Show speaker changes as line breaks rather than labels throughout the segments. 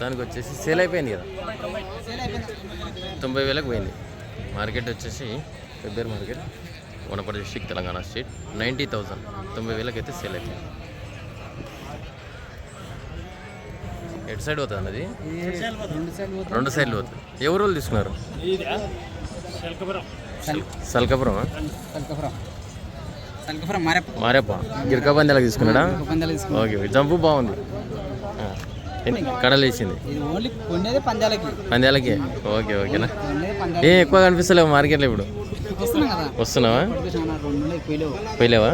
దానికి వచ్చేసి సేల్ అయిపోయింది కదా. తొంభై వేలకు పోయింది. మార్కెట్ వచ్చేసి ఫిబ్రవరి market Wanaparthy district Telangana state ninety thousand తొంభై వేలకు అయితే సేల్ అయిపోయింది. ఎటు సైడ్ పోతుంది అన్నది? రెండు సైడ్లు పోతుంది. ఎవరు వాళ్ళు తీసుకున్నారు? సల్కపురం
మారేపు.
మారేప. గిరికా పందాలకు తీసుకున్నాడా? ఓకే. జంపు బాగుంది. కడలు వేసింది
పందాలకి.
ఓకే ఓకేనా ఏ ఎక్కువ కనిపిస్తలేవు మార్కెట్లో ఇప్పుడు? వస్తున్నావా? పోయలేవా.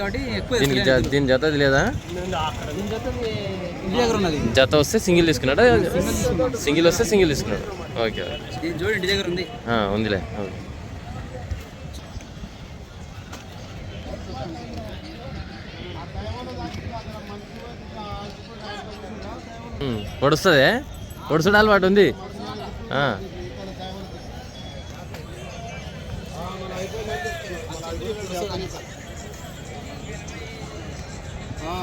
కాబట్టి ఎక్కువ
దీనికి దీని జత లేదా.
జత
వస్తే సింగిల్ తీసుకున్నాడా? సింగిల్ వస్తే సింగిల్ తీసుకున్నాడు. ఓకే ఉందిలే. ఓకే. పొడుస్తుంది? పొడుచుడు అలవాటు ఉంది.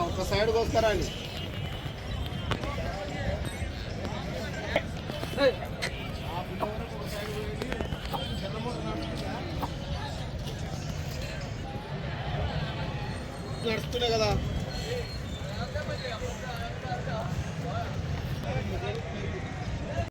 ఒక సైడ్కి వస్తారా అండి? నడుస్తున్నాయి కదా.